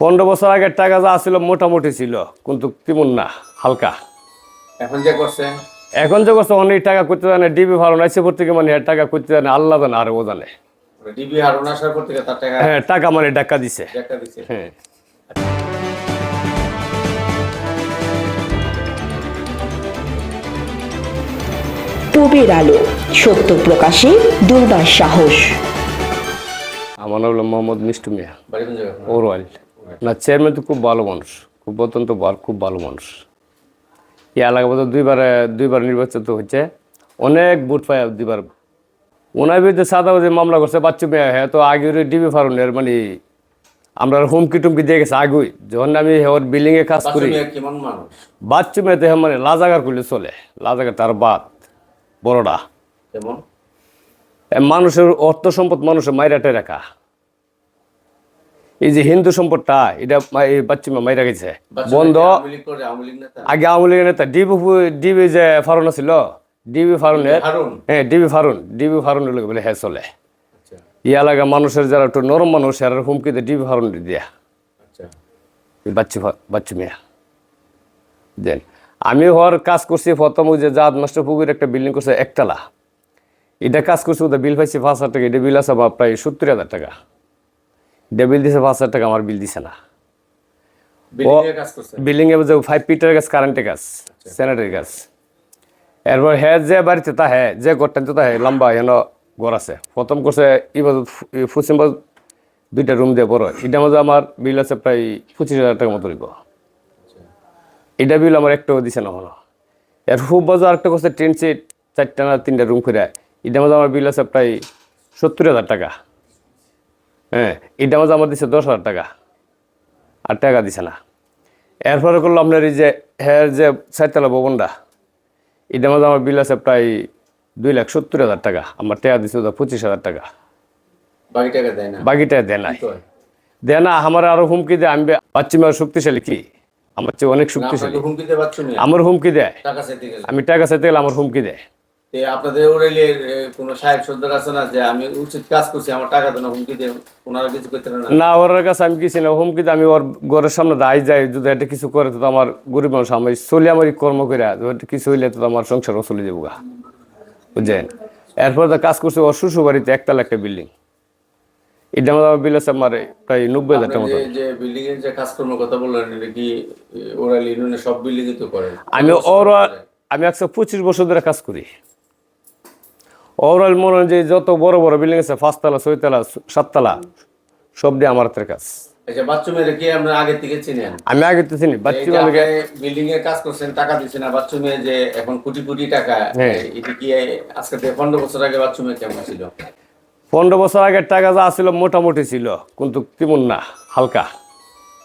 পনেরো বছর আগের টাকা যা ছিল মোটামুটি ছিল কিন্তু তেমন না হালকা। এখন যে করছে এখন যে করছে অনেক টাকা করতে জানে ডিবি ভালো নাইছে ভর্তি মানে টাকা করতে জানে আল্লাহ জানে আর ও জানে। ডিবি হারুন আসার পর থেকে তার টাকা হ্যাঁ টাকা মানে টাকা দিছে। একটা দিচ্ছে হ্যাঁ। পূবের আলো সত্য প্রকাশে দুর্বার সাহস। আমার নাম হলো মোহাম্মদ মিষ্টু মিয়া বাড়ি ওরওয়াল না চেয়ারম্যান তো খুব ভালো মানুষ। খুব অত্যন্ত ভালো খুব ভালো মানুষ। এই এলাকা মতো দুইবার দুইবার নির্বাচিত হচ্ছে অনেক ভোট পায় দুইবার। ওনার বিরুদ্ধে সাদাবাজি মামলা করছে বাচ্চু মেয়ে। হ্যাঁ তো আগে ডিবি ফারুনের মানে আমরা হুমকি টুমকি দিয়ে গেছে আগুই। যখন আমি ওর বিল্ডিংয়ে কাজ করি বাচ্চা মেয়েতে মানে লাজাগার করলে চলে। লাজাগার তার বাদ বড়টা মানুষের অর্থ সম্পদ মানুষের মাইরাটে রাখা এই যে হিন্দু সম্পদটা এটা মা- এই বাচ্চু মাইরা গেছে। বন্ধ। আগে আওয়ামী লীগের নেতা ডিবি ডিবি যে ফারুন ছিল ডিবি ফারুনের হ্যাঁ ডিবি ফারুন। ডিবি ফারুনের লোক বলে হ্যাঁ চলে। আচ্ছা। এই এলাকা মানুষের যারা একটু নরম মানুষ এরা হুমকিতে ডিবি ফারুন দিয়া। আচ্ছা। এই বাচ্চু মেয়া। দেন আমি হওয়ার কাজ করছি প্রথম যে জাহাজ মাস্টার পুকুর একটা বিল্ডিং করছে একতলা। এটা কাজ করছি ওদের বিল পাইছি পাঁচ হাজার টাকা এটা বিল আছে প্রায় সত্তর হাজার টাকা। এটা বিল দিছে পাঁচ হাজার টাকা আমার বিল দিছে না। করছে। বিল্ডিং এ যে ফাইভ ফিটের গাছ কারেন্টের গাছ স্যানিটারি গাছ এরপর হ্যাঁ যে বাড়িতে তা হ্যাঁ যে ঘরটা তা হ্যাঁ লম্বা হেন ঘর আছে। প্রথম করছে ইবাদ ফুসিমবাদ দুইটা রুম দিয়ে বড়। এটা মধ্যে আমার বিল আছে প্রায় পঁচিশ হাজার টাকা মতো হইব। এটা বিল আমার একটাও দিছে না হলো এর খুব বাজার আরেকটা করছে টেন সিট চারটা না তিনটা রুম করে এটার মধ্যে আমার বিল আছে প্রায় সত্তর হাজার টাকা। হ্যাঁ এটার মধ্যে আমার দিছে দশ হাজার টাকা। আর টাকা দিছে না। এরপরে করল আপনার এই যে হ্যাঁ যে চারতলা ভবনটা এটার মধ্যে আমার বিল আছে প্রায় দুই লাখ সত্তর হাজার টাকা। আমার টাকা দিচ্ছে ওটা পঁচিশ হাজার টাকা। বাকি টাকা দেয় না। বাকিটা দেয় নাই। তো, দেয় না আমার আরও হুমকি দেয়। আমি বাচ্চি মেয়ের শক্তিশালী কি? আমার চেয়ে অনেক শক্তিশালী। আমার হুমকি দেয়। টাকা আমি টাকা চাইতে গেলে আমার হুমকি দেয়। তে আপনাদের ওরেলের কোন সাহেব সর্দার আছে না যে আমি উচিত কাজ করছি আমার টাকা দেন হুমকি দিয়ে ওনারা কিছু করতে না? না ওর কাছে আমি কিছু না হুমকি আমি ওর ঘরের সামনে দায় যাই যদি একটা কিছু করে তো আমার গরিব মানুষ চলি আমার কর্ম করে কিছু হইলে তো আমার সংসারও চলে যাব গা। এরপর তো কাজ করছে ওর শ্বশুর বাড়িতে একতলা একটা বিল্ডিং। এটা আমার বিল আছে আমার প্রায় নব্বই হাজার টাকা যে- বিল্ডিং এর যে কাজকর্মের কথা বললেন এটা কি ইউনিয়নের সব বিল্ডিং তো করেন আমি ওর আমি একশো পঁচিশ বছর ধরে কাজ করি। ওভারঅল মনে হয় যে যত বড় বড় বিল্ডিং আছে পাঁচতলা ছয়তলা সাততলা সব দিয়ে আমার হাতের কাজ। আচ্ছা আগে আমি আগে তো চিনি। বাচ্চা বিল্ডিং এর কাজ করছেন টাকা দিচ্ছেন না বাচ্চু মেয়ে যে এখন কোটি কোটি টাকা হ্যাঁ। এটা কি আজকে থেকে পনেরো বছর আগে বাচ্চু মেয়ে কেমন ছিল? পনেরো বছর আগের টাকা যা ছিল মোটামুটি ছিল কিন্তু তেমন না হালকা।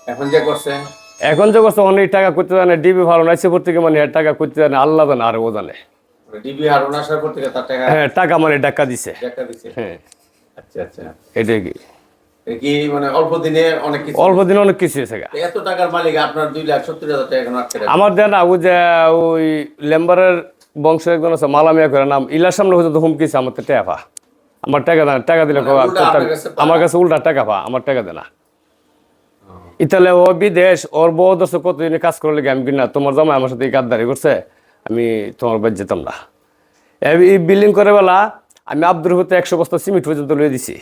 এখন যে করছে? এখন যে করছে অনেক টাকা করতে জানে ডিবি ভালো নাইছে ভর্তি মানে টাকা করতে জানে আল্লাহ জানে আর ও জানে। ডিবি হারুন আসার পর থেকে তার টাকা হ্যাঁ টাকা মানে টাকা দিছে। টাকা দিচ্ছে হ্যাঁ। আচ্ছা আচ্ছা। এটাই কি? কি মানে অল্প দিনে অনেক কিছু অল্প দিনে অনেক কিছু হয়েছে এত টাকার মালিক আপনার দুই লাখ সত্তর হাজার টাকা এখন আটকে আমার দেয় না যে ওই লেম্বারের বংশ একজন আছে মালামিয়া করে নাম ইলার সামনে হয়তো তো হুমকিছে আমার তো টাকা পা। আমার টাকা দেয় না টাকা দিলে। আমার কাছে উল্টা টাকা পা আমার টাকা দেয় না। ইতালে ও। বিদেশ ওর বউ দশ কতদিন কাজ করলে আমি কিনা তোমার জামাই আমার সাথে গাদ্দারি করছে? আমি তোমার বাড়ি যেতাম না এই- বিল্ডিং করে বেলা আমি আব্দুর হতে একশো বস্তা সিমেন্ট পর্যন্ত লয়ে দিছি।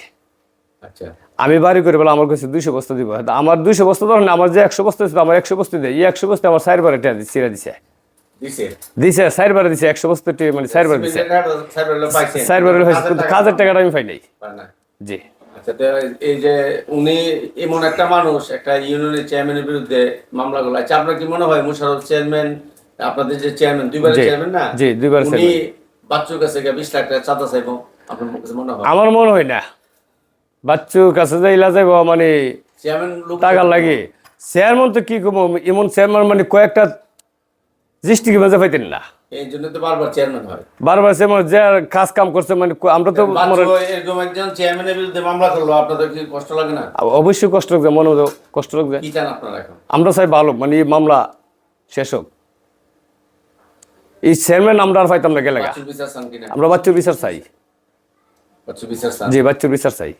আচ্ছা। আমি বাড়ি করে বেলা আমার কাছে দুইশো বস্তা দিব। আমার দুইশো বস্তা ধরেন আমার যে একশো বস্তা ছিল আমার একশো বস্তা দেয়। এই একশো বস্তা আমার চার বারে ছিঁড়ে দিছে। দিছে। দিছে? বারে দিছে একশো বস্তা মানে চার বারে দিছে। চার বারে হয়েছে কিন্তু কাজের টাকাটা আমি পাই নাই। জি। আচ্ছা এই যে উনি এমন একটা মানুষ একটা ইউনিয়নের চেয়ারম্যানের বিরুদ্ধে মামলা করল আচ্ছা আপনার কি মনে হয় মুশারফ চেয়ারম্যান আপনাদের যে চেয়ারম্যান দুইবারের চেয়ারম্যান না? জি, দুইবারের উনি বাচ্চুর কাছে গিয়ে বিশ লাখ টাকা চাঁদা চাইব। আপনার কাছে মনে হয়? আমার মনে হয় না। বাচ্চুর কাছে যে ইলা যাইব মানে চেয়ারম্যান লোক টাকা লাগে। চেয়ারম্যান তো কি করব এমন চেয়ারম্যান মানে কয়েকটা দৃষ্টিকে বেঁচে পাইতেন না? এই জন্য তো বারবার চেয়ারম্যান হয়। বারবার চেয়ারম্যান যে কাজ কাম করছে মানে আমরা তো বাচ্চু এরকম একজন চেয়ারম্যানের বিরুদ্ধে মামলা করল আপনাদের কি কষ্ট লাগে না? অবশ্যই কষ্ট লাগছে মনে কষ্ট লাগছে। কি চান আপনারা এখন? আমরা চাই ভালো মানে মামলা শেষ হোক। এই চেয়ারম্যান আমরা আর পাইতাম না গেলে বাচ্চুর বিচার চান কিনা আমরা বাচ্চুর বিচার চাই। বাচ্চু বিচার চান জি বাচ্চুর বিচার চাই।